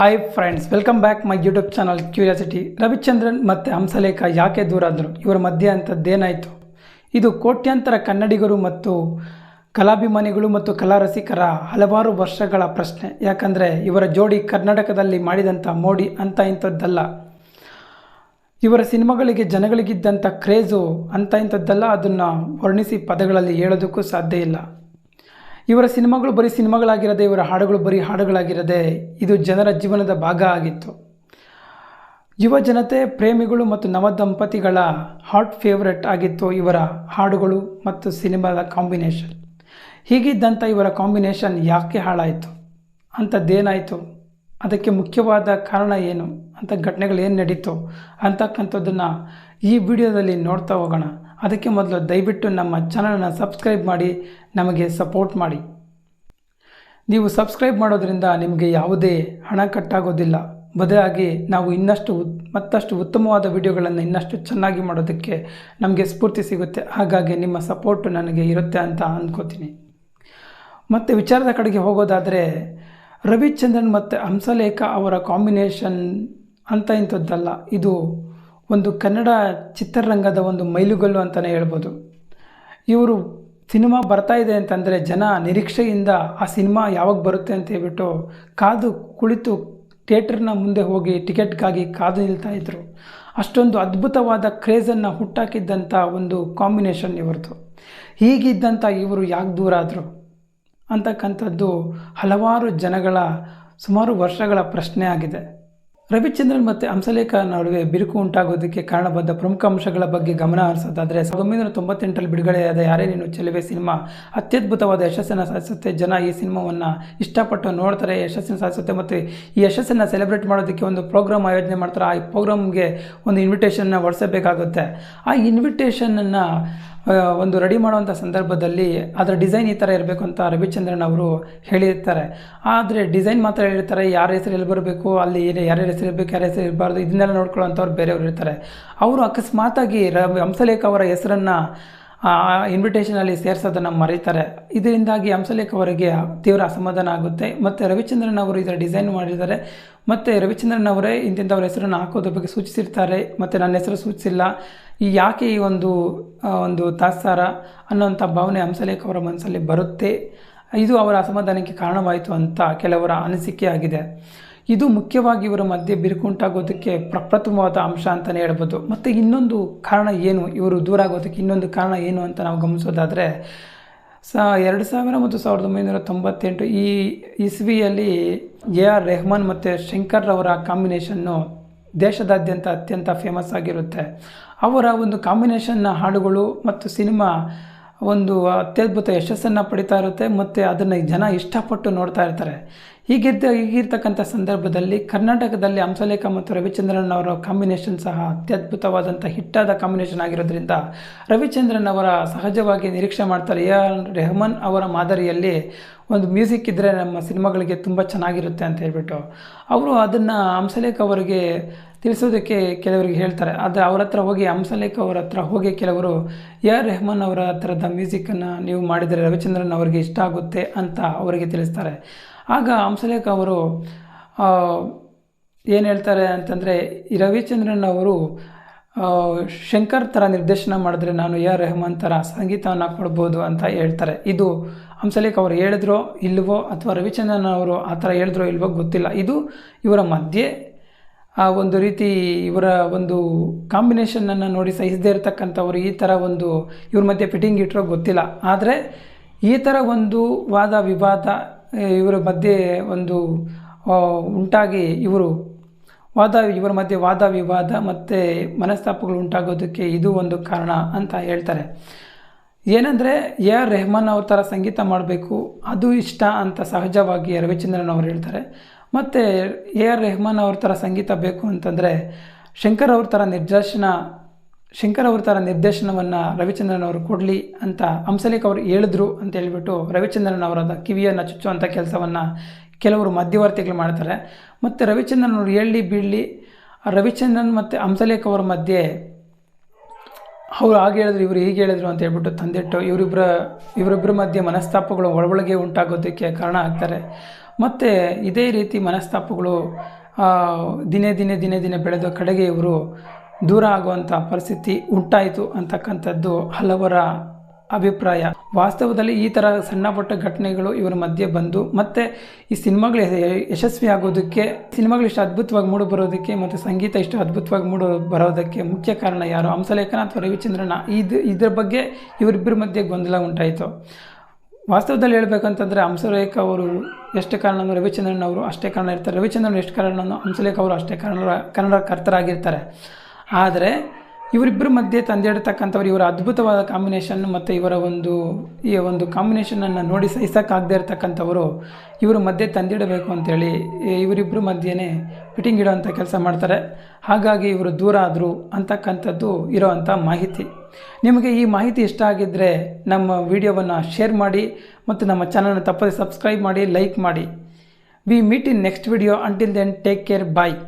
Hi friends welcome back my YouTube channel curiosity Ravichandran ಮತ್ತು ಹಂಸಲೇಖ ಯಾಕೆ ದೂರ ಅಂದರು ಇವರ ಮಧ್ಯೆ ಅಂಥದ್ದೇನಾಯಿತು ಇದು ಕೋಟ್ಯಾಂತರ ಕನ್ನಡಿಗರು ಮತ್ತು ಕಲಾಭಿಮಾನಿಗಳು ಮತ್ತು ಕಲಾ ರಸಿಕರ ಹಲವಾರು ವರ್ಷಗಳ ಪ್ರಶ್ನೆ. ಯಾಕಂದರೆ ಇವರ ಜೋಡಿ ಕರ್ನಾಟಕದಲ್ಲಿ ಮಾಡಿದಂಥ ಮೋಡಿ ಅಂತ ಇಂಥದ್ದಲ್ಲ. ಇವರ ಸಿನಿಮಾಗಳಿಗೆ ಜನಗಳಿಗಿದ್ದಂಥ ಕ್ರೇಜು ಅಂತ ಇಂಥದ್ದಲ್ಲ. ಅದನ್ನು ವರ್ಣಿಸಿ ಪದಗಳಲ್ಲಿ ಹೇಳೋದಕ್ಕೂ ಸಾಧ್ಯ ಇಲ್ಲ. ಇವರ ಸಿನಿಮಾಗಳು ಬರೀ ಸಿನಿಮಾಗಳಾಗಿರದೆ, ಇವರ ಹಾಡುಗಳು ಬರೀ ಹಾಡುಗಳಾಗಿರದೆ ಇದು ಜನರ ಜೀವನದ ಭಾಗ ಆಗಿತ್ತು. ಯುವ ಜನತೆ, ಪ್ರೇಮಿಗಳು ಮತ್ತು ನವ ದಂಪತಿಗಳ ಹಾಟ್ ಫೇವ್ರೆಟ್ ಆಗಿತ್ತು ಇವರ ಹಾಡುಗಳು ಮತ್ತು ಸಿನಿಮಾದ ಕಾಂಬಿನೇಷನ್. ಹೀಗಿದ್ದಂಥ ಇವರ ಕಾಂಬಿನೇಷನ್ ಯಾಕೆ ಹಾಳಾಯಿತು? ಅಂಥದ್ದೇನಾಯಿತು ಅದಕ್ಕೆ ಮುಖ್ಯವಾದ ಕಾರಣ ಏನು? ಅಂಥ ಘಟನೆಗಳು ಏನು ನಡೀತು? ಅಂತಕ್ಕಂಥದ್ದನ್ನು ಈ ವಿಡಿಯೋದಲ್ಲಿ ನೋಡ್ತಾ ಹೋಗೋಣ. ಅದಕ್ಕೆ ಮೊದಲು ದಯವಿಟ್ಟು ನಮ್ಮ ಚಾನಲನ್ನು ಸಬ್ಸ್ಕ್ರೈಬ್ ಮಾಡಿ, ನಮಗೆ ಸಪೋರ್ಟ್ ಮಾಡಿ. ನೀವು ಸಬ್ಸ್ಕ್ರೈಬ್ ಮಾಡೋದರಿಂದ ನಿಮಗೆ ಯಾವುದೇ ಹಣ ಕಟ್ಟಾಗೋದಿಲ್ಲ ಬದಲಾಗಿ ನಾವು ಇನ್ನಷ್ಟು ಮತ್ತಷ್ಟು ಉತ್ತಮವಾದ ವಿಡಿಯೋಗಳನ್ನು ಇನ್ನಷ್ಟು ಚೆನ್ನಾಗಿ ಮಾಡೋದಕ್ಕೆ ನಮಗೆ ಸ್ಫೂರ್ತಿ ಸಿಗುತ್ತೆ. ಹಾಗಾಗಿ ನಿಮ್ಮ ಸಪೋರ್ಟು ನನಗೆ ಇರುತ್ತೆ ಅಂತ ಅಂದ್ಕೋತೀನಿ ಮತ್ತು ವಿಚಾರದ ಕಡೆಗೆ ಹೋಗೋದಾದರೆ, ರವಿಚಂದ್ರನ್ ಮತ್ತು ಹಂಸಲೇಖ ಅವರ ಕಾಂಬಿನೇಷನ್ ಅಂತ ಇಂಥದ್ದಲ್ಲ. ಇದು ಒಂದು ಕನ್ನಡ ಚಿತ್ರರಂಗದ ಒಂದು ಮೈಲುಗಲ್ಲು ಅಂತಲೇ ಹೇಳ್ಬೋದು. ಇವರು ಸಿನಿಮಾ ಬರ್ತಾ ಇದೆ ಅಂತಂದರೆ ಜನ ನಿರೀಕ್ಷೆಯಿಂದ ಆ ಸಿನಿಮಾ ಯಾವಾಗ ಬರುತ್ತೆ ಅಂತ ಹೇಳ್ಬಿಟ್ಟು ಕಾದು ಕುಳಿತು ಥಿಯೇಟರ್ನ ಮುಂದೆ ಹೋಗಿ ಟಿಕೆಟ್ಗಾಗಿ ಕಾದು ನಿಲ್ತಾ ಇದ್ದರು ಅಷ್ಟೊಂದು ಅದ್ಭುತವಾದ ಕ್ರೇಜನ್ನು ಹುಟ್ಟಾಕಿದ್ದಂಥ ಒಂದು ಕಾಂಬಿನೇಷನ್ ಇವ್ರದ್ದು. ಹೀಗಿದ್ದಂಥ ಇವರು ಯಾಕೆ ದೂರ ಆದರು? ಅಂತಕ್ಕಂಥದ್ದು ಹಲವಾರು ಜನಗಳ ಸುಮಾರು ವರ್ಷಗಳ ಪ್ರಶ್ನೆ ಆಗಿದೆ. ರವಿಚಂದ್ರನ್ ಮತ್ತು ಹಂಸಲೇಖ ನಡುವೆ ಬಿರುಕು ಉಂಟಾಗೋದಕ್ಕೆ ಕಾರಣವಾದ ಪ್ರಮುಖ ಅಂಶಗಳ ಬಗ್ಗೆ ಗಮನ ಹರಿಸೋದಾದರೆ ಸಾವಿರದ ಒಂಬೈನೂರ ತೊಂಬತ್ತೆಂಟರಲ್ಲಿ ಬಿಡುಗಡೆಯಾದ ಯಾರೇ ನೀನು ಚೆಲುವೆ ಸಿನಿಮಾ ಅತ್ಯದ್ಭುತವಾದ ಯಶಸ್ಸನ್ನು ಸಾಧಿಸುತ್ತೆ, ಜನ ಈ ಸಿನಿಮಾವನ್ನು ಇಷ್ಟಪಟ್ಟು ನೋಡ್ತಾರೆ, ಯಶಸ್ಸನ್ನು ಸಾಧಿಸುತ್ತೆ ಮತ್ತು ಈ ಯಶಸ್ಸನ್ನು ಸೆಲೆಬ್ರೇಟ್ ಮಾಡೋದಕ್ಕೆ ಒಂದು ಪ್ರೋಗ್ರಾಮ್ ಆಯೋಜನೆ ಮಾಡ್ತಾರೆ. ಆ ಪ್ರೋಗ್ರಾಮ್ಗೆ ಒಂದು ಇನ್ವಿಟೇಷನ್ನ ಹೊಡೆಸಬೇಕಾಗುತ್ತೆ. ಆ ಇನ್ವಿಟೇಷನನ್ನು ಒಂದು ರೆಡಿ ಮಾಡುವಂಥ ಸಂದರ್ಭದಲ್ಲಿ ಅದರ ಡಿಸೈನ್ ಈ ಥರ ಇರಬೇಕು ಅಂತ ರವಿಚಂದ್ರನ್ ಅವರು ಹೇಳಿರ್ತಾರೆ. ಆದರೆ ಡಿಸೈನ್ ಮಾತ್ರ ಹೇಳಿರ್ತಾರೆ, ಯಾರ ಹೆಸರು ಎಲ್ಲಿ ಬರಬೇಕು, ಅಲ್ಲಿ ಯಾರ್ಯಾರ ಹೆಸರು ಇರಬೇಕು, ಯಾರ ಹೆಸರು ಇರಬಾರ್ದು, ಇದನ್ನೆಲ್ಲ ನೋಡ್ಕೊಳ್ಳೋಂಥವ್ರು ಬೇರೆಯವರು ಇರ್ತಾರೆ. ಅವರು ಅಕಸ್ಮಾತಾಗಿ ರ ಹಂಸಲೇಖ ಅವರ ಹೆಸರನ್ನು ಇನ್ವಿಟೇಷನಲ್ಲಿ ಸೇರಿಸೋದನ್ನು ಮರೀತಾರೆ. ಇದರಿಂದಾಗಿ ಹಂಸಲೇಖ ಅವರಿಗೆ ತೀವ್ರ ಅಸಮಾಧಾನ ಆಗುತ್ತೆ. ಮತ್ತು ರವಿಚಂದ್ರನ್ ಅವರು ಇದರ ಡಿಸೈನ್ ಮಾಡಿದ್ದಾರೆ. ಮತ್ತು ರವಿಚಂದ್ರನ್ ಅವರೇ ಇಂತಿಂಥವ್ರ ಹೆಸರನ್ನು ಹಾಕೋದ್ರ ಬಗ್ಗೆ ಸೂಚಿಸಿರ್ತಾರೆ. ಮತ್ತು ನನ್ನ ಹೆಸರು ಸೂಚಿಸಿಲ್ಲ. ಈ ಯಾಕೆ ಈ ಒಂದು ಒಂದು ತಾತ್ಸಾರ ಅನ್ನೋಂಥ ಭಾವನೆ ಹಂಸಲೇಖ ಅವರ ಮನಸ್ಸಲ್ಲಿ ಬರುತ್ತೆ. ಇದು ಅವರ ಅಸಮಾಧಾನಕ್ಕೆ ಕಾರಣವಾಯಿತು ಅಂತ ಕೆಲವರ ಅನಿಸಿಕೆ ಆಗಿದೆ. ಇದು ಮುಖ್ಯವಾಗಿ ಇವರ ಮಧ್ಯೆ ಬಿರುಕುಂಟಾಗೋದಕ್ಕೆ ಪ್ರಪ್ರಥಮವಾದ ಅಂಶ ಅಂತಲೇ ಹೇಳ್ಬೋದು. ಮತ್ತು ಇನ್ನೊಂದು ಕಾರಣ ಏನು? ಇವರು ದೂರ ಆಗೋದಕ್ಕೆ ಇನ್ನೊಂದು ಕಾರಣ ಏನು ಅಂತ ನಾವು ಗಮನಿಸೋದಾದರೆ, ಸ, ಎರಡು ಸಾವಿರ ಮತ್ತು ಸಾವಿರದ ಒಂಬೈನೂರ ತೊಂಬತ್ತೆಂಟು ಈ ಇಸ್ವಿಯಲ್ಲಿ ಎ ಆರ್ ರೆಹಮಾನ್ ಮತ್ತು ಶಂಕರ್ ಅವರ ಕಾಂಬಿನೇಷನ್ನು ದೇಶದಾದ್ಯಂತ ಅತ್ಯಂತ ಫೇಮಸ್ ಆಗಿರುತ್ತೆ. ಅವರ ಒಂದು ಕಾಂಬಿನೇಷನ್ನ ಹಾಡುಗಳು ಮತ್ತು ಸಿನಿಮಾ ಒಂದು ಅತ್ಯದ್ಭುತ ಯಶಸ್ಸನ್ನು ಪಡಿತಾ ಇರುತ್ತೆ ಮತ್ತು ಅದನ್ನು ಜನ ಇಷ್ಟಪಟ್ಟು ನೋಡ್ತಾ ಇರ್ತಾರೆ. ಹೀಗಿದ್ದ ಹೀಗಿರ್ತಕ್ಕಂಥ ಸಂದರ್ಭದಲ್ಲಿ ಕರ್ನಾಟಕದಲ್ಲಿ ಹಂಸಲೇಖ ಮತ್ತು ರವಿಚಂದ್ರನ್ ಅವರ ಕಾಂಬಿನೇಷನ್ ಸಹ ಅತ್ಯದ್ಭುತವಾದಂಥ ಹಿಟ್ಟಾದ ಕಾಂಬಿನೇಷನ್ ಆಗಿರೋದ್ರಿಂದ ರವಿಚಂದ್ರನ್ ಅವರ ಸಹಜವಾಗಿ ನಿರೀಕ್ಷೆ ಮಾಡ್ತಾರೆ. ಎ ಆರ್ ರೆಹಮಾನ್ ಅವರ ಮಾದರಿಯಲ್ಲಿ ಒಂದು ಮ್ಯೂಸಿಕ್ ಇದ್ದರೆ ನಮ್ಮ ಸಿನಿಮಾಗಳಿಗೆ ತುಂಬ ಚೆನ್ನಾಗಿರುತ್ತೆ ಅಂತ ಹೇಳ್ಬಿಟ್ಟು. ಅವರು ಅದನ್ನು ಹಂಸಲೇಖ ಅವರಿಗೆ ತಿಳಿಸೋದಕ್ಕೆ ಕೆಲವರಿಗೆ ಹೇಳ್ತಾರೆ. ಆದರೆ ಅವ್ರ ಹತ್ರ ಹೋಗಿ ಹಂಸಲೇಖ ಅವರ ಹತ್ರ ಹೋಗಿ ಕೆಲವರು ಎ ಆರ್ ರೆಹಮಾನ್ ಅವರ ಹತ್ರದ ಮ್ಯೂಸಿಕ್ಕನ್ನು ನೀವು ಮಾಡಿದರೆ ರವಿಚಂದ್ರನ್ ಅವರಿಗೆ ಇಷ್ಟ ಆಗುತ್ತೆ ಅಂತ ಅವರಿಗೆ ತಿಳಿಸ್ತಾರೆ. ಆಗ ಹಂಸಲೇಖ ಅವರು ಏನು ಹೇಳ್ತಾರೆ ಅಂತಂದರೆ ರವಿಚಂದ್ರನ್ ಅವರು ಶಂಕರ್ ಥರ ನಿರ್ದೇಶನ ಮಾಡಿದ್ರೆ ನಾನು ಎ ಆರ್ ರೆಹಮಾನ್ ಥರ ಸಂಗೀತವನ್ನು ಕೊಡ್ಬೋದು ಅಂತ ಹೇಳ್ತಾರೆ. ಇದು ಹಂಸಲೇಖ ಅವರು ಹೇಳಿದ್ರೋ ಇಲ್ವೋ ಅಥವಾ ರವಿಚಂದ್ರನ್ ಅವರು ಆ ಥರ ಹೇಳಿದ್ರೋ ಇಲ್ವೋ ಗೊತ್ತಿಲ್ಲ. ಇದು ಇವರ ಮಧ್ಯೆ ಆ ಒಂದು ರೀತಿ ಇವರ ಒಂದು ಕಾಂಬಿನೇಷನನ್ನು ನೋಡಿ ಸಹಿಸದೇ ಇರತಕ್ಕಂಥವ್ರು ಈ ಥರ ಒಂದು ಇವ್ರ ಮಧ್ಯೆ ಫಿಟ್ಟಿಂಗ್ ಇಟ್ಟರೋ ಗೊತ್ತಿಲ್ಲ. ಆದರೆ ಈ ಥರ ಒಂದು ವಾದ ವಿವಾದ ಇವರ ಮಧ್ಯೆ ಒಂದು ಉಂಟಾಗಿ ಇವರು ವಾದ, ಇವರ ಮಧ್ಯೆ ವಾದ ವಿವಾದ ಮತ್ತು ಮನಸ್ತಾಪಗಳು ಉಂಟಾಗೋದಕ್ಕೆ ಇದು ಒಂದು ಕಾರಣ ಅಂತ ಹೇಳ್ತಾರೆ. ಏನಂದರೆ, ಎ ಆರ್ ರೆಹಮಾನ್ ಅವ್ರ ಥರ ಸಂಗೀತ ಮಾಡಬೇಕು, ಅದು ಇಷ್ಟ ಅಂತ ಸಹಜವಾಗಿ ರವಿಚಂದ್ರನ್ ಅವರು ಹೇಳ್ತಾರೆ. ಮತ್ತು, ಎ ಆರ್ ರೆಹಮಾನ್ ಅವ್ರ ಥರ ಸಂಗೀತ ಬೇಕು ಅಂತಂದರೆ, ಶಂಕರ್ ಅವ್ರ ಥರ ನಿರ್ದೇಶನ, ಶಂಕರ್ ಅವ್ರ ಥರ ನಿರ್ದೇಶನವನ್ನು ರವಿಚಂದ್ರನ್ ಅವರು ಕೊಡಲಿ ಅಂತ ಹಂಸಲೇಖ ಅವರು ಹೇಳಿದ್ರು ಅಂತ ಹೇಳಿಬಿಟ್ಟು ರವಿಚಂದ್ರನ್ ಅವರ ಕಿವಿಯನ್ನು ಚುಚ್ಚುವಂಥ ಕೆಲಸವನ್ನು ಕೆಲವರು ಮಧ್ಯವರ್ತಿಗಳು ಮಾಡ್ತಾರೆ. ಮತ್ತು ರವಿಚಂದ್ರನ್ ಅವರು ಹೇಳಿ ಬೀಳಲಿ, ರವಿಚಂದ್ರನ್ ಮತ್ತು ಹಂಸಲೇಖ ಅವರ ಮಧ್ಯೆ ಅವ್ರು ಹಾಗೆ ಹೇಳಿದ್ರು, ಇವರು ಹೀಗೆ ಹೇಳಿದ್ರು ಅಂತ ಹೇಳ್ಬಿಟ್ಟು ತಂದಿಟ್ಟು ಇವರಿಬ್ಬರ ಇವರಿಬ್ಬರ ಮಧ್ಯೆ ಮನಸ್ತಾಪಗಳು ಒಳಗೊಳಗೆ ಉಂಟಾಗೋದಕ್ಕೆ ಕಾರಣ ಆಗ್ತಾರೆ. ಮತ್ತು ಇದೇ ರೀತಿ ಮನಸ್ತಾಪಗಳು ದಿನೇ ದಿನೇ ದಿನೇ ದಿನೇ ಬೆಳೆದ ಕಡೆಗೆ ಇವರು ದೂರ ಆಗುವಂಥ ಪರಿಸ್ಥಿತಿ ಉಂಟಾಯಿತು ಅಂತಕ್ಕಂಥದ್ದು ಹಲವರ ಅಭಿಪ್ರಾಯ. ವಾಸ್ತವದಲ್ಲಿ ಈ ಥರ ಸಣ್ಣ ಪುಟ್ಟ ಘಟನೆಗಳು ಇವರ ಮಧ್ಯೆ ಬಂದು ಮತ್ತೆ ಈ ಸಿನಿಮಾಗಳು ಯಶಸ್ವಿ ಆಗೋದಕ್ಕೆ ಸಿನಿಮಾಗಳು ಇಷ್ಟು ಅದ್ಭುತವಾಗಿ ಮೂಡಿ ಬರೋದಕ್ಕೆ ಮತ್ತು ಸಂಗೀತ ಇಷ್ಟು ಅದ್ಭುತವಾಗಿ ಮೂಡು ಬರೋದಕ್ಕೆ ಮುಖ್ಯ ಕಾರಣ ಯಾರು? ಹಂಸಲೇಖನ ಅಥವಾ ರವಿಚಂದ್ರನ? ಇದು, ಇದ್ರ ಬಗ್ಗೆ ಇವರಿಬ್ಬರ ಮಧ್ಯೆ ಗೊಂದಲ ಉಂಟಾಯಿತು. ವಾಸ್ತವದಲ್ಲಿ ಹೇಳ್ಬೇಕಂತಂದರೆ ಹಂಸಲೇಖ ಅವರು ಎಷ್ಟು ಕಾರಣನೋ ರವಿಚಂದ್ರನ್ ಅವರು ಅಷ್ಟೇ ಕಾರಣ ಇರ್ತಾರೆ. ರವಿಚಂದ್ರನ್ ಎಷ್ಟು ಕಾರಣನೋ ಹಂಸಲೇಖ ಅವರು ಅಷ್ಟೇ ಕಾರಣ, ಕನ್ನಡ ಕರ್ತರಾಗಿರ್ತಾರೆ. ಆದರೆ ಇವರಿಬ್ಬರ ಮಧ್ಯೆ ತಂದೆಡ್ತಕ್ಕಂಥವ್ರು ಇವರ ಅದ್ಭುತವಾದ ಕಾಂಬಿನೇಷನ್ ಮತ್ತು ಇವರ ಒಂದು, ಈ ಒಂದು ಕಾಂಬಿನೇಷನನ್ನು ನೋಡಿ ಸಹಿಸೋಕ್ಕಾಗದೇ ಇರತಕ್ಕಂಥವರು ಇವರ ಮಧ್ಯೆ ತಂದಿಡಬೇಕು ಅಂತೇಳಿ ಇವರಿಬ್ಬರ ಮಧ್ಯೆನೇ ಫಿಟ್ಟಿಂಗ್ ಇಡೋವಂಥ ಕೆಲಸ ಮಾಡ್ತಾರೆ. ಹಾಗಾಗಿ ಇವರು ದೂರ ಆದರು ಅಂತಕ್ಕಂಥದ್ದು ಇರೋವಂಥ ಮಾಹಿತಿ. ನಿಮಗೆ ಈ ಮಾಹಿತಿ ಇಷ್ಟ ಆಗಿದ್ದರೆ ನಮ್ಮ ವಿಡಿಯೋವನ್ನು ಶೇರ್ ಮಾಡಿ ಮತ್ತು ನಮ್ಮ ಚಾನಲ್ನ ತಪ್ಪದೆ ಸಬ್ಸ್ಕ್ರೈಬ್ ಮಾಡಿ, ಲೈಕ್ ಮಾಡಿ. We meet in next video until then take care bye